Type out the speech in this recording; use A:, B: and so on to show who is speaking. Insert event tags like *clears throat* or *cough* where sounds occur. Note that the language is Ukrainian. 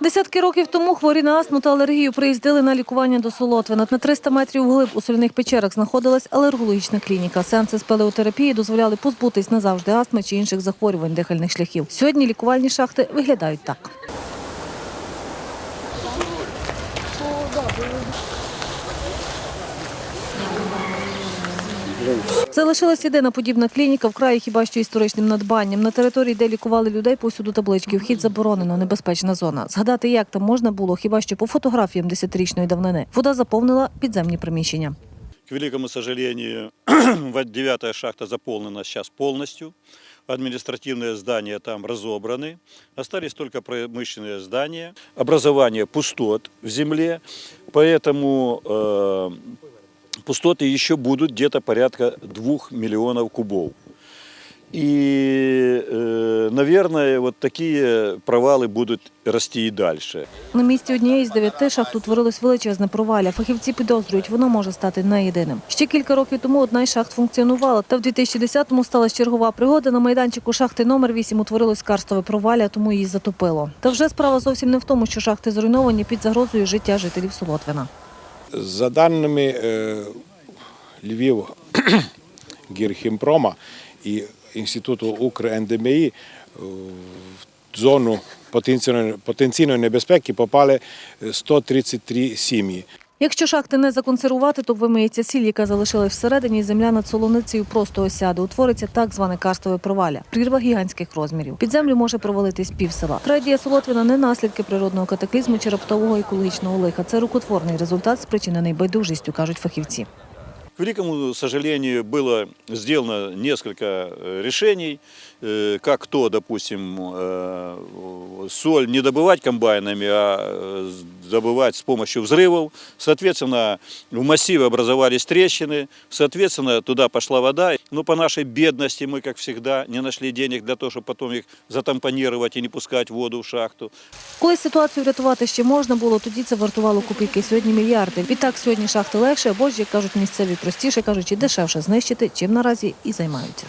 A: Десятки років тому хворі на астму та алергію приїздили на лікування до Солотвина. На 300 метрів вглиб у соляних печерах знаходилась алергологічна клініка. Сеанси спелеотерапії дозволяли позбутись назавжди астми чи інших захворювань дихальних шляхів. Сьогодні лікувальні шахти виглядають так. Це лишилась єдина подібна клініка в краї хіба що історичним надбанням. На території, де лікували людей, повсюду таблички. Вхід заборонено, небезпечна зона. Згадати, як там можна було, хіба що по фотографіям десятирічної давнини. Вода заповнила підземні приміщення.
B: К великому сожалению, вот *clears throat* девятая шахта заполнена сейчас полностью. Административные здания там разобраны. Остались только промышленные здания. Образование пустот в земле. Поэтому э, пустоты еще будут где-то порядка двух миллионов кубов. И, э, наверное, вот такие провалы будут расти и дальше.
A: На місці однієї з дев'яти шахт утворилось величезне провалля. Фахівці підозрюють, воно може стати не єдиним. Ще кілька років тому одна із шахт функціонувала, та в 2010-му сталася чергова пригода. На майданчику шахти номер 8 утворилось карстове провалля, тому її затопило. Та вже справа зовсім не в тому, що шахти зруйновані під загрозою життя жителів Солотвина.
C: За даними е, Львів *clears throat* Гірхімпрома і Інституту УкрНДМІ, е, в зону потенційної, небезпеки попали 133 сім'ї.
A: Якщо шахти не законсервувати, то вимиється сіль, яка залишилась всередині, і земля над солоницею просто осяде. Утвориться так зване карстове провалля. Прірва гігантських розмірів. Під землю може провалитись пів села. Трагедія Солотвіна не наслідки природного катаклізму чи раптового екологічного лиха. Це рукотворний результат, спричинений байдужістю, кажуть фахівці.
B: К великому сожалению, было сделано несколько э, решений, э, как то, допустим, э, соль не добывать комбайнами, а э, добывать с помощью взрывов. Соответственно, в массиве образовались трещины, соответственно, туда пошла вода. Но по нашей бедности мы, как всегда, не нашли денег для того, чтобы потом их затампонировать и не пускать воду в шахту.
A: Коли ситуацію врятувати ще можна було, тоді це вартувало копійки. Сьогодні мільярди. Відтак сьогодні шахти легше, або ж, як кажуть місцеві, простіше кажучи, дешевше знищити, чим наразі і займаються.